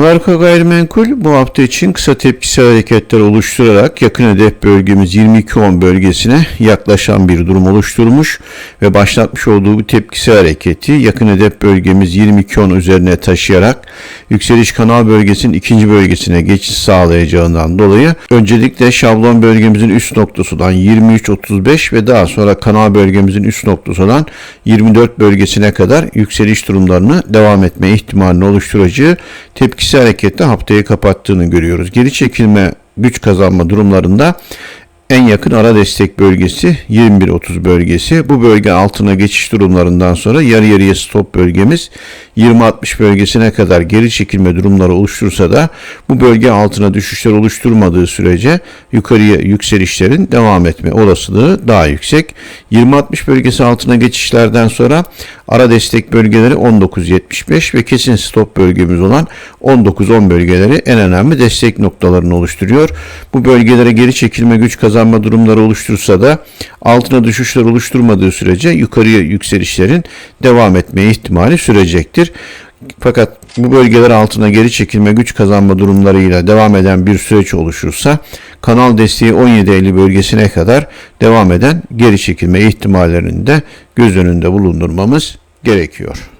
Amerika Gayrimenkul bu hafta için kısa tepkisel hareketler oluşturarak yakın hedef bölgemiz 22.10 bölgesine yaklaşan bir durum oluşturmuş ve başlatmış olduğu bu tepkisel hareketi yakın hedef bölgemiz 22.10 üzerine taşıyarak yükseliş kanal bölgesinin ikinci bölgesine geçiş sağlayacağından dolayı öncelikle şablon bölgemizin üst noktası olan 23.35 ve daha sonra kanal bölgemizin üst noktası olan 24 bölgesine kadar yükseliş durumlarını devam etme ihtimalini oluşturacağı tepkisi harekette haftayı kapattığını görüyoruz. Geri çekilme güç kazanma durumlarında en yakın ara destek bölgesi 21.30 bölgesi. Bu bölge altına geçiş durumlarından sonra yarı yarıya stop bölgemiz 20.60 bölgesine kadar geri çekilme durumları oluştursa da bu bölge altına düşüşler oluşturmadığı sürece yukarıya yükselişlerin devam etme olasılığı daha yüksek. 20.60 bölgesi altına geçişlerden sonra ara destek bölgeleri 19.75 ve kesin stop bölgemiz olan 19.10 bölgeleri en önemli destek noktalarını oluşturuyor. Bu bölgelere geri çekilme güç kazanma durumları oluştursa da altına düşüşler oluşturmadığı sürece yukarıya yükselişlerin devam etme ihtimali sürecektir. Fakat bu bölgeler altına geri çekilme güç kazanma durumlarıyla devam eden bir süreç oluşursa kanal desteği 17.50 bölgesine kadar devam eden geri çekilme ihtimallerini de göz önünde bulundurmamız gerekiyor.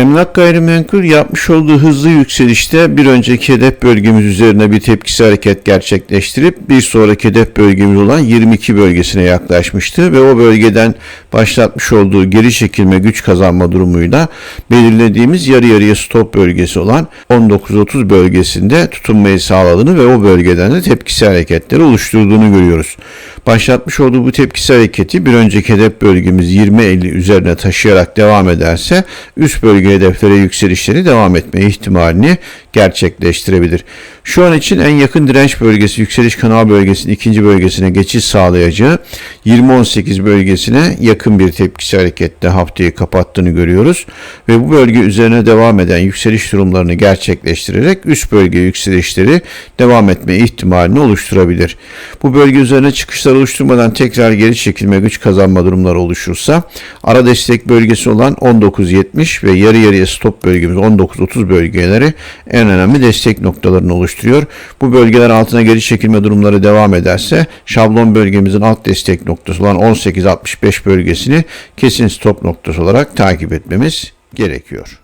Emlak gayrimenkul yapmış olduğu hızlı yükselişte bir önceki hedef bölgemiz üzerine bir tepkisi hareket gerçekleştirip bir sonraki hedef bölgemiz olan 22 bölgesine yaklaşmıştı ve o bölgeden başlatmış olduğu geri çekilme güç kazanma durumuyla belirlediğimiz yarı yarıya stop bölgesi olan 19.30 bölgesinde tutunmayı sağladığını ve o bölgeden de tepkisi hareketleri oluşturduğunu görüyoruz. Başlatmış olduğu bu tepkisi hareketi bir önceki hedef bölgemiz 20.50 üzerine taşıyarak devam ederse üst bölge hedeflere yükselişleri devam etme ihtimalini gerçekleştirebilir. Şu an için en yakın direnç bölgesi yükseliş kanal bölgesinin ikinci bölgesine geçiş sağlayacağı 20-18 bölgesine yakın bir tepkisi hareketle haftayı kapattığını görüyoruz ve bu bölge üzerine devam eden yükseliş durumlarını gerçekleştirerek üst bölge yükselişleri devam etme ihtimalini oluşturabilir. Bu bölge üzerine çıkışlar oluşturmadan tekrar geri çekilme güç kazanma durumları oluşursa ara destek bölgesi olan 19.70 ve yarı yarıya stop bölgemiz 19.30 bölgeleri en önemli destek noktalarını oluşturuyor. Bu bölgeler altına geri çekilme durumları devam ederse şablon bölgemizin alt destek noktası olan 18.65 bölgesini kesin stop noktası olarak takip etmemiz gerekiyor.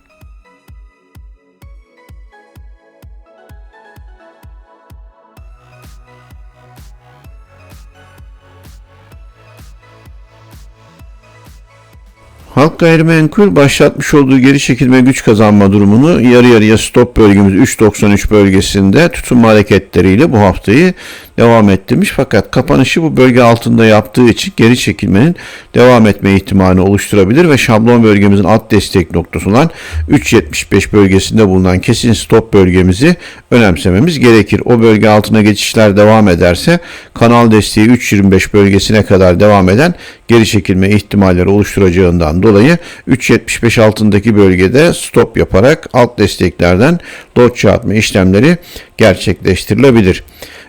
Halk gayrimenkul başlatmış olduğu geri çekilme güç kazanma durumunu yarı yarıya stop bölgemiz 3.93 bölgesinde tutunma hareketleriyle bu haftayı devam ettirmiş. Fakat kapanışı bu bölge altında yaptığı için geri çekilmenin devam etme ihtimali oluşturabilir ve şablon bölgemizin alt destek noktası olan 3.75 bölgesinde bulunan kesin stop bölgemizi önemsememiz gerekir. O bölge altına geçişler devam ederse kanal desteği 3.25 bölgesine kadar devam eden geri çekilme ihtimalleri oluşturacağından dolayı 3.75 altındaki bölgede stop yaparak alt desteklerden lot çarpma işlemleri gerçekleştirilebilir.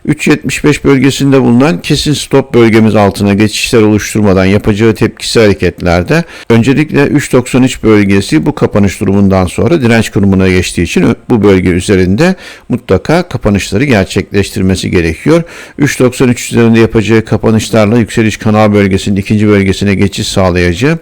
3.75 bölgesinde bulunan kesin stop bölgemiz altına geçişler oluşturmadan yapacağı tepkisi hareketlerde öncelikle 3.93 bölgesi bu kapanış durumundan sonra direnç konumuna geçtiği için bu bölge üzerinde mutlaka kapanışları gerçekleştirmesi gerekiyor. 3.93 üzerinde yapacağı kapanışlarla yükseliş kanal bölgesinin ikinci bölgesine geçiş sağlayacağı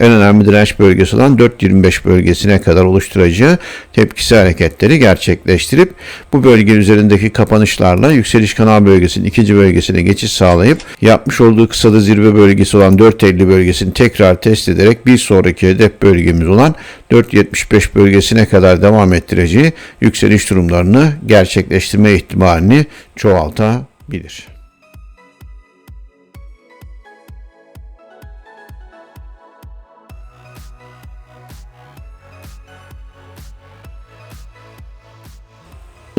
en önemli direnç bölgesi olan 4.25 bölgesine kadar oluşturacağı tepkisi hareketleri gerçekleştirip bu bölge üzerindeki kapanışlarla yükseliş kanal bölgesinin ikinci bölgesine geçiş sağlayıp yapmış olduğu kısada zirve bölgesi olan 4.50 bölgesini tekrar test ederek bir sonraki hedef bölgemiz olan 4.75 bölgesine kadar devam ettireceği yükseliş durumlarını gerçekleştirme ihtimalini çoğaltabilir.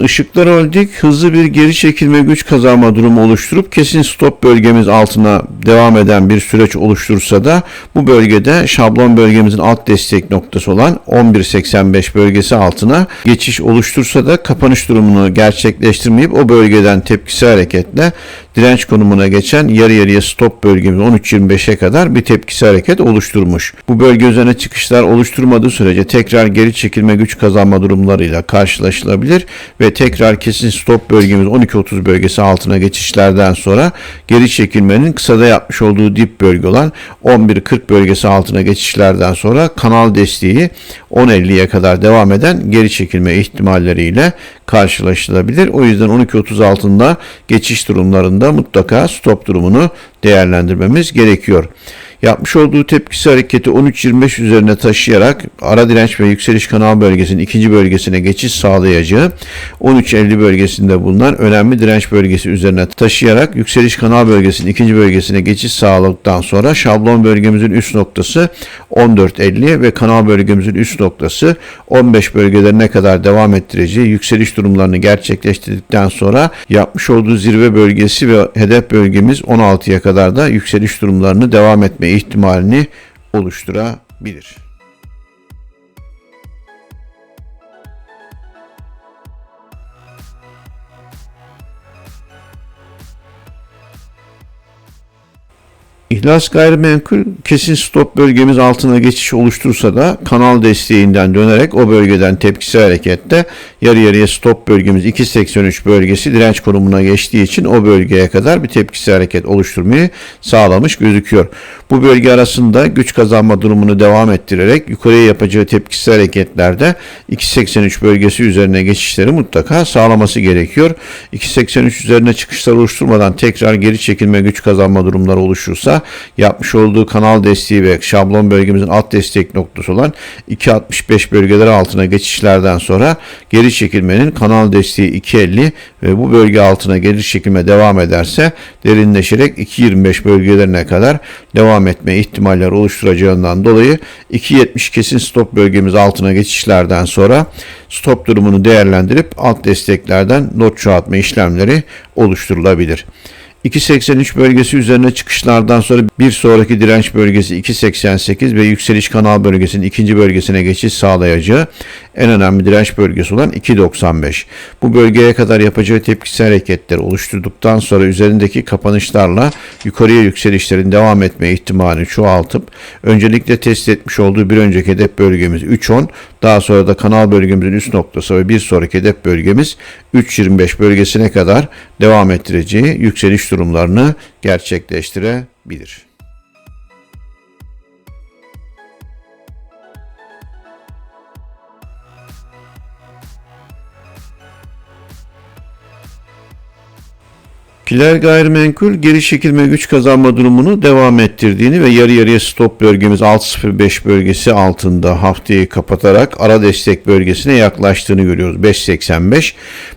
Işıklar öldük. Hızlı bir geri çekilme güç kazanma durumu oluşturup kesin stop bölgemiz altına devam eden bir süreç oluştursa da bu bölgede şablon bölgemizin alt destek noktası olan 11.85 bölgesi altına geçiş oluştursa da kapanış durumunu gerçekleştirmeyip o bölgeden tepkisi hareketle direnç konumuna geçen yarı yarıya stop bölgemiz 13.25'e kadar bir tepkisi hareket oluşturmuş. Bu bölge üzerine çıkışlar oluşturmadığı sürece tekrar geri çekilme güç kazanma durumlarıyla karşılaşılabilir ve tekrar kesin stop bölgemiz 12.30 bölgesi altına geçişlerden sonra geri çekilmenin kısada yapmış olduğu dip bölge olan 11.40 bölgesi altına geçişlerden sonra kanal desteği 10.50'ye kadar devam eden geri çekilme ihtimalleriyle karşılaşılabilir. O yüzden 12.30 altında geçiş durumlarında mutlaka stop durumunu değerlendirmemiz gerekiyor. Yapmış olduğu tepkisi hareketi 13.25 üzerine taşıyarak ara direnç ve yükseliş kanal bölgesinin ikinci bölgesine geçiş sağlayacağı 13.50 bölgesinde bulunan önemli direnç bölgesi üzerine taşıyarak yükseliş kanal bölgesinin ikinci bölgesine geçiş sağladıktan sonra şablon bölgemizin üst noktası 14.50 ve kanal bölgemizin üst noktası 15 bölgelerine kadar devam ettireceği yükseliş durumlarını gerçekleştirdikten sonra yapmış olduğu zirve bölgesi ve hedef bölgemiz 16'ya kadar da yükseliş durumlarını devam etme ihtimalini oluşturabilir. İhlas gayrimenkul kesin stop bölgemiz altına geçiş oluştursa da kanal desteğinden dönerek o bölgeden tepkisi harekette yarı yarıya stop bölgemiz 2.83 bölgesi direnç konumuna geçtiği için o bölgeye kadar bir tepkisi hareket oluşturmayı sağlamış gözüküyor. Bu bölge arasında güç kazanma durumunu devam ettirerek yukarıya yapacağı tepkisi hareketlerde 2.83 bölgesi üzerine geçişleri mutlaka sağlaması gerekiyor. 2.83 üzerine çıkışlar oluşturmadan tekrar geri çekilme güç kazanma durumları oluşursa yapmış olduğu kanal desteği ve şablon bölgemizin alt destek noktası olan 2.65 bölgeleri altına geçişlerden sonra geri çekilmenin kanal desteği 2.50 ve bu bölge altına geri çekilme devam ederse derinleşerek 2.25 bölgelerine kadar devam etme ihtimaller oluşturacağından dolayı 2.70 kesin stop bölgemiz altına geçişlerden sonra stop durumunu değerlendirip alt desteklerden not çoğaltma işlemleri oluşturulabilir. 2.83 bölgesi üzerine çıkışlardan sonra bir sonraki direnç bölgesi 2.88 ve yükseliş kanal bölgesinin ikinci bölgesine geçiş sağlayacağı en önemli direnç bölgesi olan 2.95. Bu bölgeye kadar yapacağı tepkisel hareketleri oluşturduktan sonra üzerindeki kapanışlarla yukarıya yükselişlerin devam etme ihtimalini çoğaltıp öncelikle test etmiş olduğu bir önceki hedef bölgemiz 3.10 daha sonra da kanal bölgemizin üst noktası ve bir sonraki hedef bölgemiz 3.25 bölgesine kadar devam ettireceği yükseliş durumlarını gerçekleştirebilir. Kiler gayrimenkul geri çekilme güç kazanma durumunu devam ettirdiğini ve yarı yarıya stop bölgemiz 6.05 bölgesi altında haftayı kapatarak ara destek bölgesine yaklaştığını görüyoruz. 5.85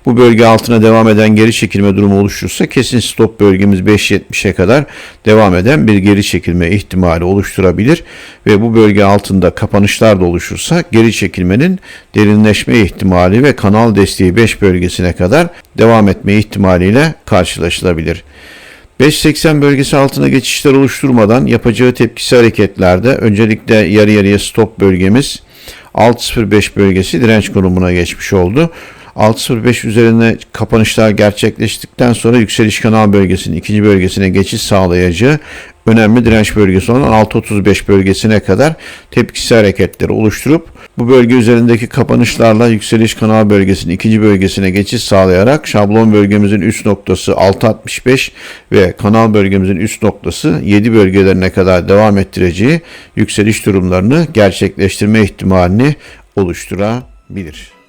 bu bölge altına devam eden geri çekilme durumu oluşursa kesin stop bölgemiz 5.70'e kadar devam eden bir geri çekilme ihtimali oluşturabilir ve bu bölge altında kapanışlar da oluşursa geri çekilmenin derinleşme ihtimali ve kanal desteği 5 bölgesine kadar devam etme ihtimaliyle karşılaşılabilir. 5.80 bölgesi altına geçişler oluşturmadan yapacağı tepkisi hareketlerde öncelikle yarı yarıya stop bölgemiz 6.05 bölgesi direnç konumuna geçmiş oldu. 6.05 üzerine kapanışlar gerçekleştikten sonra yükseliş kanal bölgesinin ikinci bölgesine geçiş sağlayacağı önemli direnç bölgesi olan 6.35 bölgesine kadar tepkisi hareketleri oluşturup bu bölge üzerindeki kapanışlarla yükseliş kanal bölgesinin ikinci bölgesine geçiş sağlayarak şablon bölgemizin üst noktası 6.65 ve kanal bölgemizin üst noktası 7 bölgelerine kadar devam ettireceği yükseliş durumlarını gerçekleştirme ihtimalini oluşturabilir.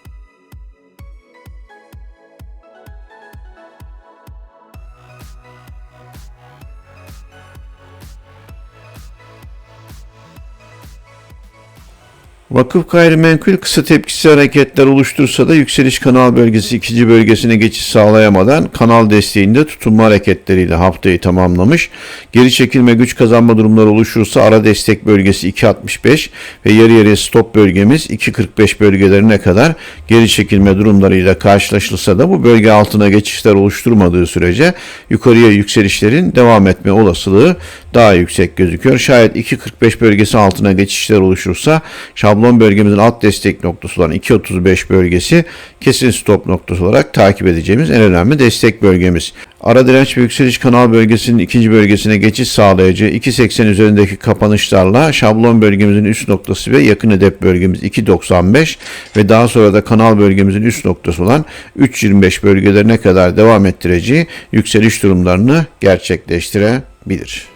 Vakıf gayrimenkul kısa tepkisi hareketler oluştursa da yükseliş kanal bölgesi ikinci bölgesine geçiş sağlayamadan kanal desteğinde tutunma hareketleriyle haftayı tamamlamış. Geri çekilme güç kazanma durumları oluşursa ara destek bölgesi 2.65 ve yarı yarıya stop bölgemiz 2.45 bölgelerine kadar geri çekilme durumlarıyla karşılaşılsa da bu bölge altına geçişler oluşturmadığı sürece yukarıya yükselişlerin devam etme olasılığı daha yüksek gözüküyor. Şayet 2.45 bölgesi altına geçişler oluşursa şablon bölgemizin alt destek noktası olan 2.35 bölgesi kesin stop noktası olarak takip edeceğimiz en önemli destek bölgemiz. Ara direnç ve yükseliş kanal bölgesinin ikinci bölgesine geçiş sağlayıcı 2.80 üzerindeki kapanışlarla şablon bölgemizin üst noktası ve yakın hedef bölgemiz 2.95 ve daha sonra da kanal bölgemizin üst noktası olan 3.25 bölgelerine kadar devam ettireceği yükseliş durumlarını gerçekleştirebilir.